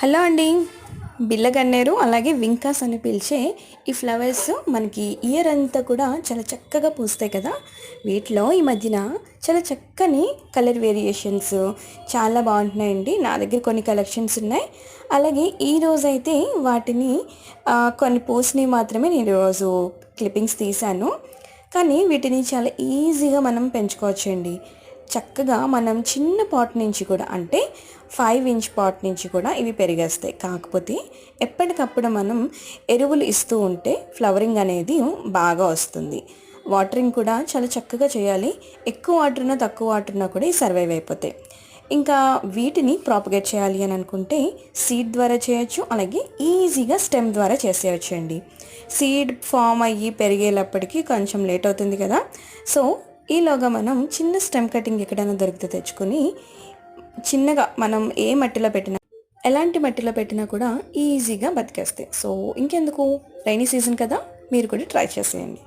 Hello అండి. బిల్లగన్నేరు అలాగే వింకాస్ అని పిలిచే ఈ ఫ్లవర్స్ మనకి ఇయర్ అంతా కూడా చాలా చక్కగా పూస్తాయి కదా. వీటిలో ఈ మధ్యన చాలా చక్కని కలర్ వేరియేషన్స్ చాలా బాగుంటున్నాయండి. నా దగ్గర కొన్ని కలెక్షన్స్ ఉన్నాయి. అలాగే ఈ అయితే వాటిని కొన్ని పోస్ట్ని మాత్రమే నేను ఈరోజు క్లిప్పింగ్స్ తీశాను. కానీ వీటిని చాలా ఈజీగా మనం పెంచుకోవచ్చండి. చక్కగా మనం చిన్న పాట్ నుంచి కూడా అంటే ఫైవ్ ఇంచ్ పాట్ నుంచి కూడా ఇవి పెరిగేస్తాయి. కాకపోతే ఎప్పటికప్పుడు మనం ఎరువులు ఇస్తూ ఉంటే ఫ్లవరింగ్ అనేది బాగా వస్తుంది. వాటరింగ్ కూడా చాలా చక్కగా చేయాలి. ఎక్కువ వాటర్న తక్కువ వాటర్న కూడా ఇవి సర్వైవ్ అయిపోతాయి. ఇంకా వీటిని ప్రాపగేట్ చేయాలి అని అనుకుంటే సీడ్ ద్వారా చేయొచ్చు అలాగే ఈజీగా స్టెమ్ ద్వారా చేసేయచ్చు అండి సీడ్ ఫామ్ అయ్యి పెరిగేటప్పటికి కొంచెం లేట్ అవుతుంది కదా. సో ఈలోగా మనం చిన్న స్టెమ్ కటింగ్ ఎక్కడైనా దొరికితే తెచ్చుకొని చిన్నగా మనం ఏ మట్టిలో పెట్టినా ఎలాంటి మట్టిలో పెట్టినా కూడా ఈజీగా బతికేస్తాయి. సో ఇంకెందుకు? రైనీ సీజన్ కదా మీరు కూడా ట్రై చేసేయండి.